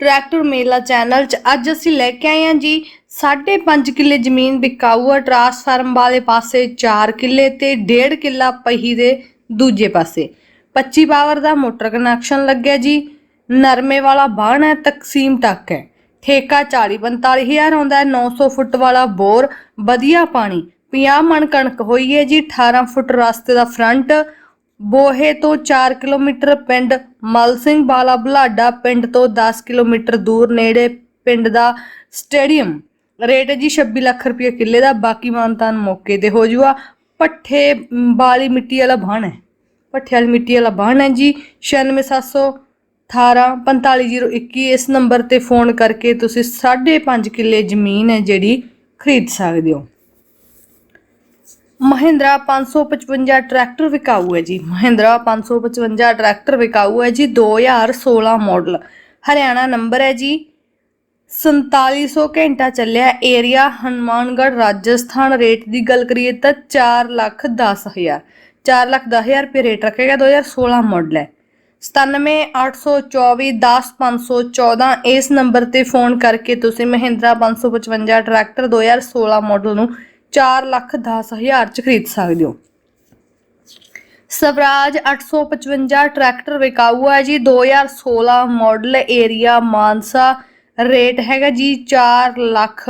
Tractor ਮੇਲਾ channel 'ਚ ਅੱਜ ਅਸੀਂ ਲੈ ਕੇ ਆਏ ਹਾਂ ਜੀ। 5.5 ਕਿੱਲੇ ਜ਼ਮੀਨ ਵਿਕਾਊ ਹੈ ਟਰਾਂਸਫਾਰਮ ਵਾਲੇ ਪਾਸੇ 4 ਕਿੱਲੇ ਤੇ 1.5 ਕਿੱਲਾ ਪਹੀ ਦੇ ਦੂਜੇ ਪਾਸੇ। 25 ਪਾਵਰ ਦਾ ਮੋਟਰ ਕਨੈਕਸ਼ਨ ਲੱਗਿਆ ਜੀ। ਨਰਮੇ ਵਾਲਾ ਬਾਣ ਹੈ, ਤਕਸੀਮ ਤੱਕ ਹੈ। ਠੇਕਾ 40 45 ਹਜ਼ਾਰ ਆਉਂਦਾ ਹੈ 900 ਫੁੱਟ ਵਾਲਾ ਬੋਰ, ਵਧੀਆ ਪਾਣੀ। 50 ਮਣ ਕਣਕ ਹੋਈ ਹੈ ਜੀ 18 ਫੁੱਟ ਰਸਤੇ ਦਾ ਫਰੰਟ ਬੋਹੇ ਤੋਂ 4 ਕਿਲੋਮੀਟਰ ਪਿੰਡ ਮਲ ਸਿੰਘ ਬਾਲਾ ਬੁਲਾਡਾ ਪਿੰਡ ਤੋਂ 10 ਕਿਲੋਮੀਟਰ ਦੂਰ ਨੇੜੇ ਪਿੰਡ ਦਾ ਸਟੇਡੀਅਮ। ਰੇਟ ਹੈ ਜੀ 26 ਲੱਖ ਰੁਪਏ ਕਿੱਲੇ ਦਾ, ਬਾਕੀ ਮਾਨਤਾਨ ਮੌਕੇ ਤੇ ਹੋ ਜੂਗਾ। ਪੱਠੇ ਵਾਲੀ ਮਿੱਟੀ ਵਾਲਾ ਬਾਣ ਹੈ। ਪੱਠੇ ਵਾਲੀ ਮਿੱਟੀ ਵਾਲਾ ਬਾਣ ਹੈ ਜੀ। 96718 45021 ਇਸ ਨੰਬਰ ਤੇ ਫੋਨ ਕਰਕੇ ਤੁਸੀਂ 5.5 ਕਿੱਲੇ ਜ਼ਮੀਨ ਹੈ ਜਿਹੜੀ ਖਰੀਦ ਸਕਦੇ ਹੋ। ਮਹਿੰਦਰਾ 555 ਟਰੈਕਟਰ ਵਿਕਾਊ ਹੈ ਜੀ। ਮਹਿੰਦਰਾ 555 ਟਰੈਕਟਰ ਵਿਕਾਊ ਹੈ ਜੀ 2016 ਮਾਡਲ। ਹਰਿਆਣਾ ਨੰਬਰ ਹੈ ਜੀ। 4700 ਘੰਟਾ ਚੱਲਿਆ ਏਰੀਆ ਹਨੂਮਾਨਗੜ੍ਹ, ਰਾਜਸਥਾਨ। ਰੇਟ ਦੀ ਗੱਲ ਕਰੀਏ ਤਾਂ 4 ਲੱਖ 10 ਹਜ਼ਾਰ। 4 ਲੱਖ 10 ਹਜ਼ਾਰ ਰੁਪਏ ਰੇਟ ਰੱਖੇਗਾ 2016 ਮਾਡਲ ਹੈ। 9784 10514 ਇਸ ਨੰਬਰ ਤੇ ਫੋਨ ਕਰਕੇ ਤੁਸੀਂ ਮਹਿੰਦਰਾ 555 ਟਰੈਕਟਰ 2016 ਮਾਡਲ ਨੂੰ 4 ਲੱਖ 10 ਹਜ਼ਾਰ ਚ ਖਰੀਦ ਸਕਦੇ ਹੋ। ਸਵਰਾਜ 855 ਟਰੈਕਟਰ ਵਿਕਾਊ ਹੈ ਜੀ। 2016 ਮਾਡਲ ਏਰੀਆ ਮਾਨਸਾ, ਰੇਟ ਹੈਗਾ ਜੀ 4 ਲੱਖ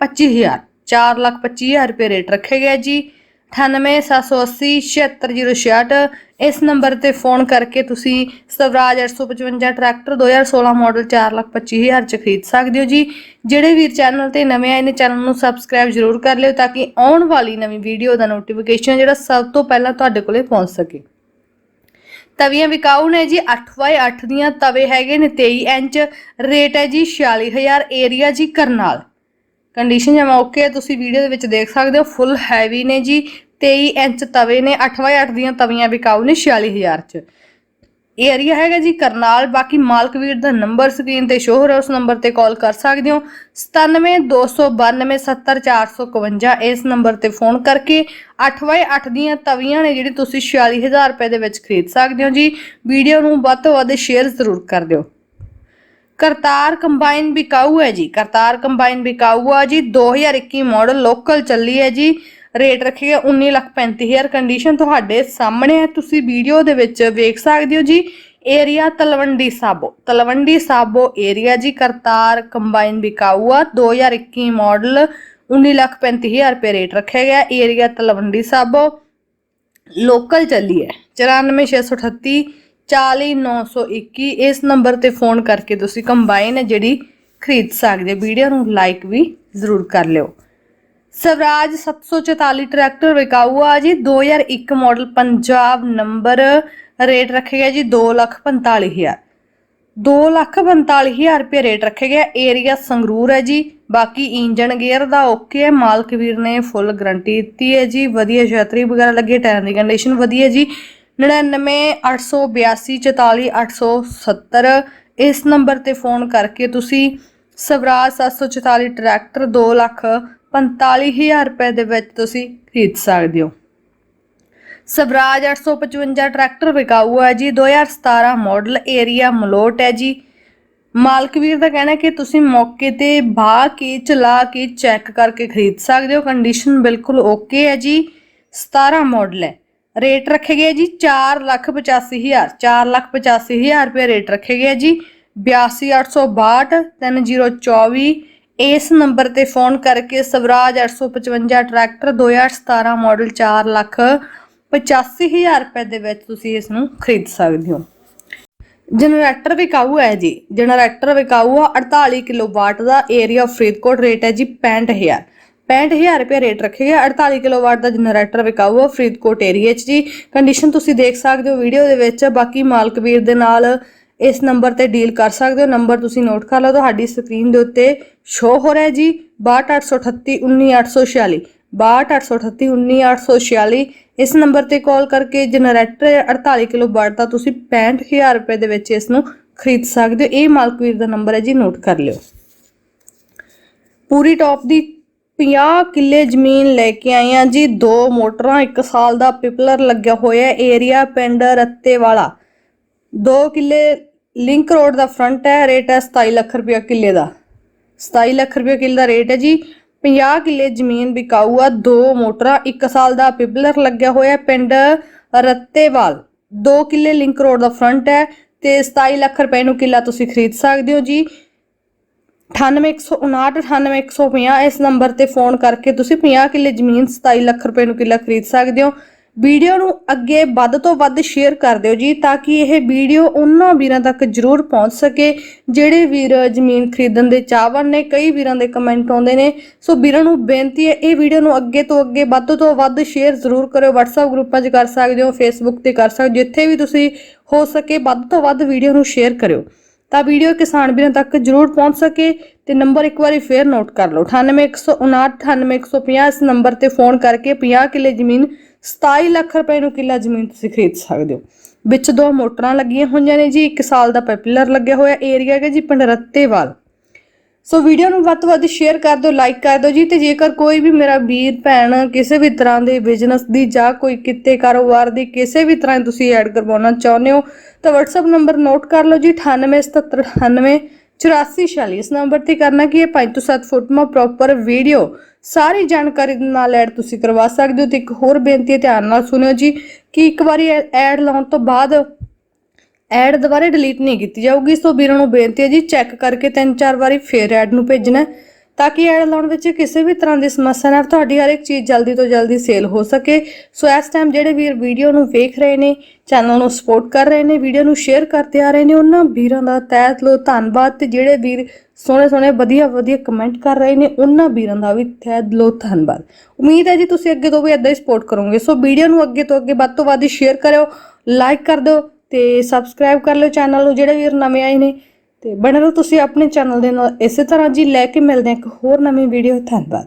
25 ਹਜ਼ਾਰ। 4 ਲੱਖ 25 ਹਜ਼ਾਰ ਰੁਪਏ ਰੇਟ ਰੱਖੇ ਗਿਆ ਜੀ। 9878 76066 ਇਸ ਨੰਬਰ ਤੇ ਫੋਨ ਕਰਕੇ ਤੁਸੀਂ ਸਵਰਾਜ 855 ਟਰੈਕਟਰ 2016 ਮਾਡਲ 4 ਲੱਖ 25 ਹਜ਼ਾਰ ਚ ਖਰੀਦ ਸਕਦੇ ਹੋ ਜੀ। ਜਿਹੜੇ ਵੀਰ ਚੈਨਲ ਤੇ ਨਵੇਂ ਆਏ ਨੇ, ਚੈਨਲ ਨੂੰ ਸਬਸਕ੍ਰਾਈਬ ਜ਼ਰੂਰ ਕਰ ਲਿਓ ਤਾਂ ਕਿ ਆਉਣ ਵਾਲੀ ਨਵੀਂ ਵੀਡੀਓ ਦਾ ਨੋਟੀਫਿਕੇਸ਼ਨ ਜਿਹੜਾ ਸਭ ਤੋਂ ਪਹਿਲਾਂ ਤੁਹਾਡੇ ਕੋਲੇ ਪਹੁੰਚ ਸਕੇ। ਤਵੀਆਂ ਵਿਕਾਊ ਨੇ ਜੀ 8x8 ਦੀਆਂ ਤਵੇ ਹੈਗੇ ਨੇ 23 ਇੰਚ। ਰੇਟ ਹੈ ਜੀ 46000 ਏਰੀਆ ਜੀ ਕਰਨਾਲ। ਕੰਡੀਸ਼ਨ ਜਮਾ ਓਕੇ ਤੁਸੀਂ ਵੀਡੀਓ ਦੇ ਵਿੱਚ ਦੇਖ ਸਕਦੇ ਹੋ ਫੁੱਲ ਹੈਵੀ ਨੇ ਜੀ। 23 ਇੰਚ ਤਵੇ ਨੇ 8x8 ਦੀਆਂ ਤਵੀਆਂ ਵਿਕਾਊ ਨੇ 46000 ਚ। ਇਹ ਏਰੀਆ ਹੈਗਾ ਜੀ ਕਰਨਾਲ, ਬਾਕੀ ਮਾਲਕਵੀਰ ਦਾ ਨੰਬਰ ਸਕਰੀਨ ਤੇ ਸ਼ੋਅ ਹੋ ਰਿਹਾ, ਉਸ ਨੰਬਰ ਤੇ ਕਾਲ ਕਰ ਸਕਦੇ ਹੋ। 9729270452 ਇਸ ਨੰਬਰ ਤੇ ਫੋਨ ਕਰਕੇ 8x8 ਦੀਆਂ ਤਵੀਆਂ ਨੇ ਜਿਹੜੀ ਤੁਸੀਂ 46000 ਰੁਪਏ ਦੇ ਵਿੱਚ ਖਰੀਦ ਸਕਦੇ ਹੋ ਜੀ। ਵੀਡੀਓ ਨੂੰ ਵੱਧ ਤੋਂ ਵੱਧ ਸ਼ੇਅਰ ਜ਼ਰੂਰ ਕਰ ਦਿਓ। ਕਰਤਾਰ ਕੰਬਾਈਨ ਵਿਕਾਊ ਹੈ ਜੀ। ਕਰਤਾਰ ਕੰਬਾਈਨ ਵਿਕਾਊ ਆ ਜੀ। 2021 ਮਾਡਲ ਲੋਕਲ ਚੱਲੀ ਹੈ ਜੀ। ਰੇਟ ਰੱਖਿਆ 19 ਲੱਖ 35000 ਕੰਡੀਸ਼ਨ ਤੁਹਾਡੇ ਸਾਹਮਣੇ ਹੈ। ਤੁਸੀਂ ਵੀਡੀਓ ਦੇ ਵਿੱਚ ਵੇਖ ਸਕਦੇ ਹੋ ਜੀ। ਏਰੀਆ ਤਲਵੰਡੀ ਸਾਬੋ। ਤਲਵੰਡੀ ਸਾਬੋ ਏਰੀਆ ਜੀ। ਕਰਤਾਰ ਕੰਬਾਈਨ ਵਿਕਾਊ ਆ 2021 ਮਾਡਲ 19 ਲੱਖ 35000 ਰੁਪਏ ਰੇਟ ਰੱਖਿਆ ਗਿਆ। ਏਰੀਆ ਤਲਵੰਡੀ ਸਾਬੋ। ਲੋਕਲ ਚੱਲੀ ਹੈ। 94638 40921 ਇਸ ਨੰਬਰ ਤੇ ਫੋਨ ਕਰਕੇ ਤੁਸੀਂ ਕੰਬਾਈਨ ਹੈ ਜਿਹੜੀ ਖਰੀਦ ਸਕਦੇ ਵੀਡੀਓ ਨੂੰ ਲਾਈਕ ਵੀ ਜ਼ਰੂਰ ਕਰ ਲਿਓ। ਸਵਰਾਜ 744 ਟਰੈਕਟਰ ਵਿਕਾਊ ਆ ਜੀ। 2001 ਮਾਡਲ ਪੰਜਾਬ ਨੰਬਰ ਰੇਟ ਰੱਖਿਆ ਜੀ 245000 245000 ਰੁਪਏ ਰੇਟ ਰੱਖਿਆ ਗਿਆ ਏਰੀਆ ਸੰਗਰੂਰ ਹੈ ਜੀ। ਬਾਕੀ ਇੰਜਨ ਗੇਅਰ ਦਾ ਓਕੇ ਹੈ। ਮਾਲਕ ਵੀਰ ਨੇ ਫੁੱਲ ਗਾਰੰਟੀ ਦਿੱਤੀ ਹੈ ਜੀ। ਵਧੀਆ ਛਤਰੀ ਵਗੈਰਾ ਲੱਗੇ, ਟਾਇਰ ਦੀ ਕੰਡੀਸ਼ਨ ਵਧੀਆ ਜੀ। 9988244870 ਇਸ ਨੰਬਰ ਤੇ ਫੋਨ ਕਰਕੇ ਤੁਸੀਂ ਸਵਰਾਜ 744 ਟਰੈਕਟਰ 2 ਲੱਖ 45000 ਰੁਪਏ ਦੇ ਵਿੱਚ ਤੁਸੀਂ ਖਰੀਦ ਸਕਦੇ ਹੋ। ਸਵਰਾਜ 855 ਟਰੈਕਟਰ ਵਿਕਾਊ ਹੈ ਜੀ। 2017 ਮਾਡਲ ਏਰੀਆ ਮਲੋਟ ਹੈ ਜੀ। ਮਾਲਕ ਵੀਰ ਦਾ ਕਹਿਣਾ ਕਿ ਤੁਸੀਂ ਮੌਕੇ ਤੇ ਬਾ ਕੇ, ਚਲਾ ਕੇ, ਚੈੱਕ ਕਰਕੇ ਖਰੀਦ ਸਕਦੇ ਹੋ। ਕੰਡੀਸ਼ਨ ਬਿਲਕੁਲ ਓਕੇ ਹੈ ਜੀ। 17 ਮਾਡਲ ਹੈ। ਰੇਟ ਰੱਖੇ ਗਏ ਜੀ 485000 485000 ਰੁਪਏ ਰੇਟ ਰੱਖੇ ਗਏ ਜੀ। 82862 3024 ਇਸ ਨੰਬਰ ਤੇ ਫੋਨ ਕਰਕੇ ਸਵਰਾਜ 855 ਟਰੈਕਟਰ 2017 ਮਾਡਲ 4 ਲੱਖ 85000 ਰੁਪਏ ਦੇ ਵਿੱਚ ਤੁਸੀਂ ਇਸ ਨੂੰ ਖਰੀਦ ਸਕਦੇ ਹੋ। ਜਨਰੇਟਰ ਵਿਕਾਊ ਹੈ ਜੀ। ਜਨਰੇਟਰ ਵਿਕਾਊ ਆ 48 ਕਿਲੋਵਾਟ ਦਾ ਏਰੀਆ ਫਰੀਦਕੋਟ ਰੇਟ ਹੈ ਜੀ 65000 65000 ਰੁਪਏ ਰੇਟ ਰੱਖਿਆ 48 ਕਿਲੋਵਾਟ ਦਾ ਜਨਰੇਟਰ ਵਿਕਾਊ ਆ ਫਰੀਦਕੋਟ ਏਰੀਆ 'ਚ ਜੀ। ਕੰਡੀਸ਼ਨ ਤੁਸੀਂ ਦੇਖ ਸਕਦੇ ਹੋ ਵੀਡੀਓ ਦੇ ਵਿੱਚ, ਬਾਕੀ ਮਾਲਕ ਵੀਰ ਦੇ ਨਾਲ ਇਸ ਨੰਬਰ ਤੇ ਡੀਲ ਕਰ ਸਕਦੇ ਹੋ। ਨੰਬਰ ਤੁਸੀਂ ਨੋਟ ਕਰ ਲਓ। ਤੁਹਾਡੀ ਸਕਰੀਨ ਦੇ ਉੱਤੇ ਸ਼ੋ ਹੋ ਰਿਹਾ ਜੀ। 62838 19846 6283819846 ਇਸ ਨੰਬਰ ਤੇ ਕਾਲ ਕਰਕੇ ਜਨਰੇਟਰ 48 ਕਿਲੋ ਵਾਟ ਦਾ ਤੁਸੀਂ 65000 ਰੁਪਏ ਦੇ ਵਿੱਚ ਇਸ ਨੂੰ ਖਰੀਦ ਸਕਦੇ ਹੋ। ਇਹ ਮਾਲਕਵੀਰ ਦਾ ਨੰਬਰ ਹੈ ਜੀ। ਨੋਟ ਕਰ ਲਿਓ। ਪੂਰੀ ਟੌਪ ਦੀ 50 ਕਿੱਲੇ ਜ਼ਮੀਨ ਲੈ ਕੇ ਆਏ ਆ ਜੀ। ਦੋ ਮੋਟਰਾਂ, ਇੱਕ ਸਾਲ ਦਾ ਪਿਪਲਰ ਲੱਗਿਆ ਹੋਇਆ ਏਰੀਆ ਪਿੰਡ ਰੱਤੇ ਵਾਲਾ 2 ਕਿੱਲੇ ਲਿੰਕ ਰੋਡ ਦਾ ਫਰੰਟ ਹੈ, ਰੇਟ ਹੈ 27 ਲੱਖ ਰੁਪਏ ਕਿੱਲੇ ਦਾ। 27 ਲੱਖ ਰੁਪਏ ਕਿੱਲੇ ਦਾ ਰੇਟ ਹੈ ਜੀ। 50 ਕਿੱਲੇ ਜ਼ਮੀਨ ਵਿਕਾਊ ਆ, ਦੋ ਮੋਟਰਾਂ, ਇੱਕ ਸਾਲ ਦਾ ਪਿਬਲਰ ਲੱਗਿਆ ਹੋਇਆ ਪਿੰਡ ਰੱਤੇਵਾਲ। 2 ਕਿੱਲੇ ਲਿੰਕ ਰੋਡ ਦਾ ਫਰੰਟ ਹੈ ਤੇ 27 ਲੱਖ ਰੁਪਏ ਨੂੰ ਕਿੱਲਾ ਤੁਸੀਂ ਖਰੀਦ ਸਕਦੇ ਹੋ ਜੀ। 9815981150 ਇਸ ਨੰਬਰ ਤੇ ਫੋਨ ਕਰਕੇ ਤੁਸੀਂ 50 ਕਿੱਲੇ ਜ਼ਮੀਨ 27 ਲੱਖ ਰੁਪਏ ਨੂੰ ਕਿੱਲਾ ਖਰੀਦ ਸਕਦੇ ਹੋ। ਵੀਡੀਓ ਨੂੰ ਅੱਗੇ ਵੱਧ ਤੋਂ ਵੱਧ ਸ਼ੇਅਰ ਕਰ ਦਿਓ ਜੀ, ਤਾਂ ਕਿ ਇਹ ਵੀਡੀਓ ਉਹਨਾਂ ਵੀਰਾਂ ਤੱਕ ਜ਼ਰੂਰ ਪਹੁੰਚ ਸਕੇ, ਜਿਹੜੇ ਵੀਰ ਜ਼ਮੀਨ ਖਰੀਦਣ ਦੇ ਚਾਹਵਾਨ ਨੇ, ਕਈ ਵੀਰਾਂ ਦੇ ਕਮੈਂਟ ਆਉਂਦੇ ਨੇ। ਸੋ ਵੀਰਾਂ ਨੂੰ ਬੇਨਤੀ ਹੈ, ਇਹ ਵੀਡੀਓ ਨੂੰ ਅੱਗੇ ਤੋਂ ਅੱਗੇ ਵੱਧ ਤੋਂ ਵੱਧ ਸ਼ੇਅਰ ਜ਼ਰੂਰ ਕਰਿਓ। WhatsApp ਗਰੁੱਪਾਂ 'ਚ ਕਰ ਸਕਦੇ ਹੋ, Facebook ਤੇ ਕਰ ਸਕਦੇ ਹੋ, ਜਿੱਥੇ ਵੀ ਤੁਸੀਂ ਹੋ ਸਕੇ ਵੱਧ ਤੋਂ ਵੱਧ ਵੀਡੀਓ ਨੂੰ ਸ਼ੇਅਰ ਕਰਿਓ। ਤਾਂ ਵੀਡੀਓ ਕਿਸਾਨ ਵੀਰਾਂ ਤੱਕ ਜਰੂਰ ਪਹੁੰਚ ਸਕੇ ਤੇ ਨੰਬਰ ਇੱਕ ਵਾਰੀ ਫੇਰ ਨੋਟ ਕਰ ਲਓ। 9815 98150 ਇਸ ਨੰਬਰ ਤੇ ਫੋਨ ਕਰਕੇ 50 ਕਿੱਲੇ ਜ਼ਮੀਨ 27 ਲੱਖ ਰੁਪਏ ਨੂੰ ਕਿੱਲਾ ਜ਼ਮੀਨ ਤੁਸੀਂ ਖਰੀਦ ਸਕਦੇ ਹੋ। ਵਿੱਚ ਦੋ ਮੋਟਰਾਂ ਲੱਗੀਆਂ ਹੋਈਆਂ ਨੇ ਜੀ 1 ਸਾਲ ਦਾ ਪੈਪੂਲਰ ਲੱਗਿਆ ਹੋਇਆ ਏਰੀਆ ਹੈ ਜੀ, ਪਿੰਡ ਰੱਤੇਵਾਲ। ਸੋ ਵੀਡੀਓ ਨੂੰ ਵੱਧ ਤੋਂ ਵੱਧ ਸ਼ੇਅਰ ਕਰ ਦਿਓ ਲਾਈਕ ਕਰ ਦਿਓ ਜੀ, ਤੇ ਜੇਕਰ ਕੋਈ ਵੀ ਮੇਰਾ ਵੀਰ, ਭੈਣ ਕਿਸੇ ਵੀ ਤਰ੍ਹਾਂ ਦੇ ਬਿਜ਼ਨਸ ਦੀ ਜਾਂ ਕੋਈ ਕਿੱਤੇ ਕਾਰੋਬਾਰ ਦੀ ਕਿਸੇ ਵੀ ਤਰ੍ਹਾਂ ਤੁਸੀਂ ਐਡ ਕਰਵਾਉਣਾ ਚਾਹੁੰਦੇ ਹੋ, ਤਾਂ WhatsApp ਨੰਬਰ ਨੋਟ ਕਰ ਲਓ ਜੀ 987798 8446 ਇਸ ਨੰਬਰ ਤੇ ਕਰਨਾ ਕੀ ਹੈ? 5 ਤੋਂ 7 ਫੁੱਟ ਮਾ ਪ੍ਰੋਪਰ ਵੀਡੀਓ ਸਾਰੀ ਜਾਣਕਾਰੀ ਨਾਲ ਐਡ ਤੁਸੀਂ ਕਰਵਾ ਸਕਦੇ ਹੋ, ਤੇ ਇੱਕ ਹੋਰ ਬੇਨਤੀ ਹੈ ਧਿਆਨ ਨਾਲ ਸੁਣਿਓ ਜੀ, ਕਿ ਇੱਕ ਵਾਰੀ ਐਡ ਲਾਉਣ ਤੋਂ ਬਾਅਦ ਐਡ ਦੁਬਾਰੇ ਡਿਲੀਟ ਨਹੀਂ ਕੀਤੀ ਜਾਊਗੀ। ਸੋ ਵੀਰਾਂ ਨੂੰ ਬੇਨਤੀ ਹੈ ਜੀ ਚੈੱਕ ਕਰਕੇ ਤਿੰਨ ਚਾਰ ਵਾਰੀ ਫੇਰ ਐਡ ਨੂੰ ਭੇਜਣਾ ਤਾਂ ਕਿ ਐਡ ਲਾਉਣ ਵਿੱਚ ਕਿਸੇ ਵੀ ਤਰ੍ਹਾਂ ਦੀ ਸਮੱਸਿਆ ਨਾ ਤੁਹਾਡੀ ਹਰ ਇੱਕ ਚੀਜ਼ ਜਲਦੀ ਤੋਂ ਜਲਦੀ ਸੇਲ ਹੋ ਸਕੇ। ਸੋ ਇਸ ਟਾਈਮ ਜਿਹੜੇ ਵੀਰ ਵੀਡੀਓ ਨੂੰ ਵੇਖ ਰਹੇ ਨੇ ਚੈਨਲ ਨੂੰ ਸਪੋਰਟ ਕਰ ਰਹੇ ਨੇ ਵੀਡੀਓ ਨੂੰ ਸ਼ੇਅਰ ਕਰਦੇ ਆ ਰਹੇ ਨੇ, ਉਹਨਾਂ ਵੀਰਾਂ ਦਾ ਤਹਿ ਦਿਲੋਂ ਧੰਨਵਾਦ ਤੇ ਜਿਹੜੇ ਵੀਰ ਸੋਹਣੇ ਸੋਹਣੇ ਵਧੀਆ ਵਧੀਆ ਕਮੈਂਟ ਕਰ ਰਹੇ ਨੇ, ਉਹਨਾਂ ਵੀਰਾਂ ਦਾ ਵੀ ਤਹਿ ਦਿਲੋਂ ਧੰਨਵਾਦ। ਉਮੀਦ ਹੈ ਜੀ, ਤੁਸੀਂ ਅੱਗੇ ਤੋਂ ਵੀ ਇਦਾਂ ਹੀ ਸਪੋਰਟ ਕਰੋਗੇ। ਸੋ ਵੀਡੀਓ ਨੂੰ ਅੱਗੇ ਤੋਂ ਅੱਗੇ ਵੱਧ ਤੋਂ ਵੱਧ ਸ਼ੇਅਰ ਕਰਿਓ ਲਾਈਕ ਕਰ ਦਿਓ ਤੇ ਸਬਸਕ੍ਰਾਈਬ ਕਰ ਲਿਓ ਚੈਨਲ ਨੂੰ ਜਿਹੜੇ ਵੀਰ ਨਵੇਂ ਆਏ ਨੇ। ਤੇ ਬਣੇ ਰਹੋ ਤੁਸੀਂ ਆਪਣੇ ਚੈਨਲ ਦੇ ਨਾਲ। ਇਸੇ ਤਰ੍ਹਾਂ ਜੀ ਲੈ ਕੇ ਮਿਲਦੇ ਹਾਂ ਇੱਕ ਹੋਰ ਨਵੀਂ ਵੀਡੀਓ ਧੰਨਵਾਦ।